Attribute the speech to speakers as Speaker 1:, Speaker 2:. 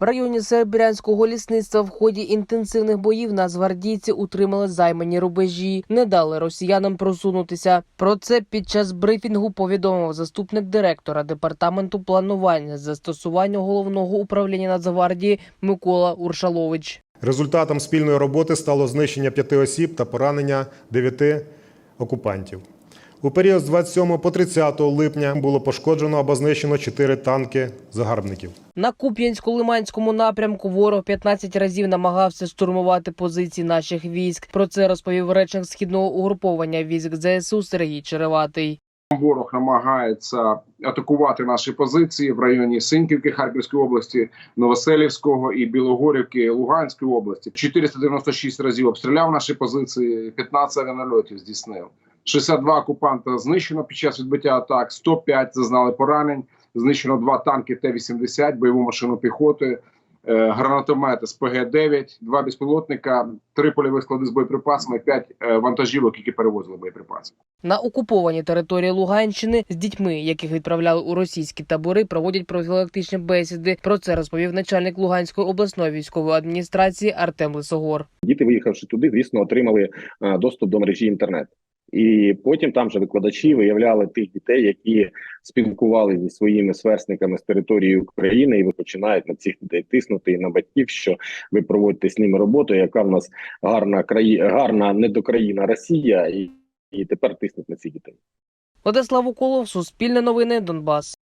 Speaker 1: В районі Серебрянського лісництва в ході інтенсивних боїв нацгвардійці утримали займані рубежі, не дали росіянам просунутися. Про це під час брифінгу повідомив заступник директора департаменту планування застосування головного управління Нацгвардії Микола Уршалович.
Speaker 2: Результатом спільної роботи стало знищення п'яти осіб та поранення дев'яти окупантів. У період з 27 по 30 липня було пошкоджено або знищено чотири танки загарбників.
Speaker 1: На Куп'янсько-Лиманському напрямку ворог 15 разів намагався штурмувати позиції наших військ. Про це розповів речник східного угруповання військ ЗСУ Сергій Череватий.
Speaker 3: Ворог намагається атакувати наші позиції в районі Синьківки Харківської області, Новоселівського і Білогорівки Луганської області. 496 разів обстріляв наші позиції, 15 авіанальотів здійснив. 62 окупанта знищено під час відбиття атак, 105 зазнали поранень. Знищено два танки Т-80, бойову машину піхоти, е, гранатомети з ПГ-9, два безпілотника, три польових склади з боєприпасами, п'ять е, вантажівок, які перевозили боєприпаси.
Speaker 1: На окупованій території Луганщини з дітьми, яких відправляли у російські табори, проводять профілактичні бесіди. Про це розповів начальник Луганської обласної військової адміністрації Артем Лисогор.
Speaker 4: Діти, виїхавши туди, звісно, отримали е, доступ до мережі інтернет. І потім там же викладачі виявляли тих дітей, які спілкувалися зі своїми сверстниками з території України, і ви починають на цих дітей тиснути і на батьків, що ви проводите з ними роботу, яка в нас гарна краї... гарна недокраїна Росія, і, і тепер тиснуть на цих дітей.
Speaker 1: Владислав Уколов, Суспільне новини, Донбас.